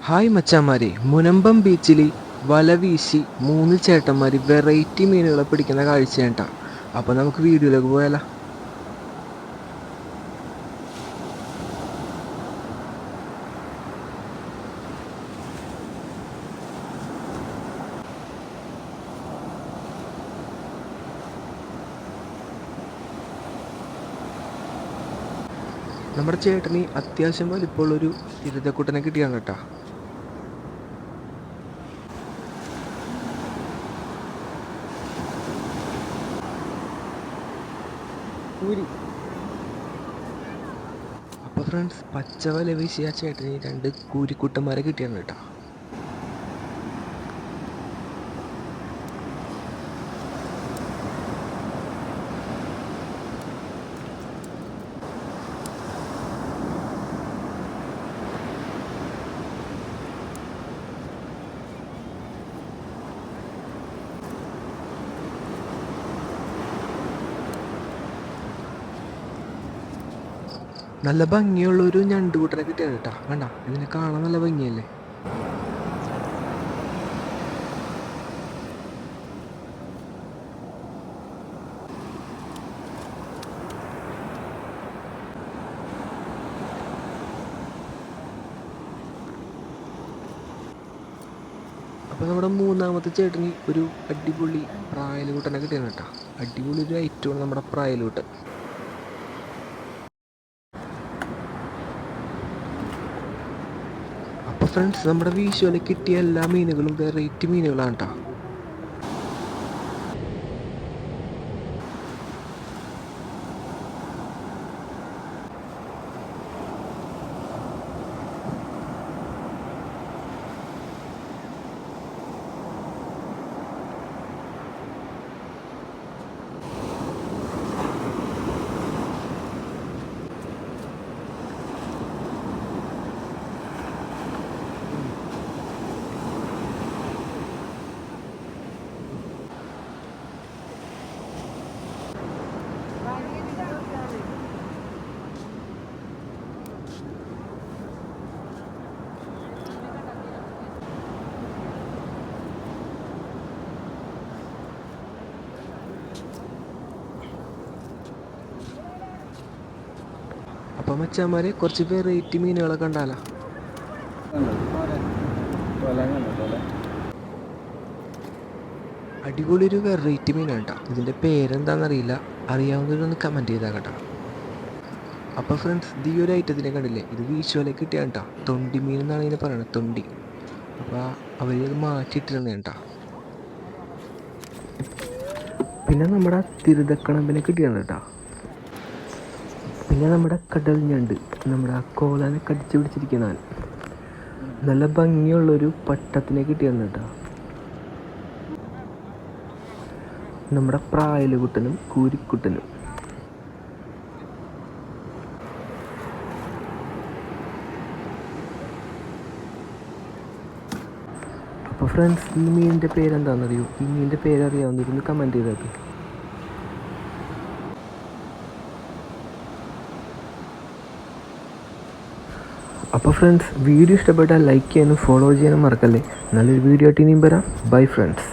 Hi മച്ചാമാരെ മുനമ്പം ബീച്ചിൽ വല വീശി മൂന്ന് ചേട്ടന്മാർ വെറൈറ്റി മീനുകളെ പിടിക്കുന്ന കാഴ്ചയാണ് കേട്ടോ അപ്പോൾ നമുക്ക് വീഡിയോയിലേക്ക് പോയാലോ? നമ്മുടെ ചേട്ടന് അത്യാവശ്യം വലിപ്പമുള്ളൊരു ഇരുതക്കുട്ടനെ കിട്ടിയാണ് കേട്ടോ. അപ്പോൾ ഫ്രണ്ട്സ് പച്ചവല വീശിയ രണ്ട് കൂരിക്കുട്ടന്മാരെ കിട്ടിയാണ് കേട്ടോ. നല്ല ഭംഗിയുള്ള ഒരു ഞണ്ടുകൂട്ടനെ കിട്ടിയാണ് കേട്ടോ. വേണ്ട ഇതിനെ കാണാൻ നല്ല ഭംഗിയല്ലേ? അപ്പോൾ നമ്മുടെ മൂന്നാമത്തെ ചേട്ടന് ഒരു അടിപൊളി പ്രായലുകൂട്ടനെ കിട്ടിയാണ് കേട്ടോ. അടിപൊളി ഒരു ഐറ്റമാണ് നമ്മുടെ പ്രായലുകൂട്ടൻ ഫ്രണ്ട്സ് നമ്മുടെ വീശുവല കിട്ടിയ എല്ലാ മീനുകളും വെറൈറ്റി മീനുകളാണ് കേട്ടോ അപ്പം മച്ചാന്മാരെ കുറച്ച് റേറ്റ് മീനുകളൊക്കെ ഉണ്ടാലോ അടിപൊളി ഒരു വെറൈറ്റി മീനാണ് കേട്ടോ. ഇതിന്റെ പേരെന്താണെന്നറിയില്ല അറിയാവുന്നവരൊന്ന് കമന്റ് ചെയ്താൽ കേട്ടോ. അപ്പോൾ ഫ്രണ്ട്സ് ഈ ഒരു ഐറ്റത്തിനെ കണ്ടില്ലേ? ഇത് വീശുവലേക്ക് കിട്ടിയാണ് കേട്ടോ. തൊണ്ടി മീൻ എന്നാണ് ഇതിനെ പറയുന്നത് തൊണ്ടി. അപ്പോൾ അവർ ഇത് മാറ്റിയിട്ടിരുന്നേ കേട്ടോ. പിന്നെ നമ്മുടെ തിരുതക്കണമ്പിനെ കിട്ടിയാണ് കേട്ടോ. പിന്നെ നമ്മുടെ കടൽ ഞണ്ട് നമ്മുടെ ആ കോലാനെ കടിച്ചു പിടിച്ചിരിക്കുന്നവൻ നല്ല ഭംഗിയുള്ളൊരു പട്ടത്തിനെ കിട്ടിയാണ് കേട്ടോ. നമ്മുടെ പ്രായലുകുട്ടനും കൂരിക്കുട്ടനും. അപ്പോൾ ഫ്രണ്ട്സ് ഈ മീനിന്റെ പേരെന്താണെന്നറിയോ? ഈ മീനിന്റെ പേരറിയാവുന്നവരൊന്ന് കമന്റ് ചെയ്തേക്ക്. അപ്പോൾ ഫ്രണ്ട്സ് വീഡിയോ ഇഷ്ടപ്പെട്ടാൽ ലൈക്ക് ചെയ്യാനും ഫോളോ ചെയ്യാനും മറക്കല്ലേ? നല്ലൊരു വീഡിയോ ആയിട്ട് ഇനിയും വരാം. Bye friends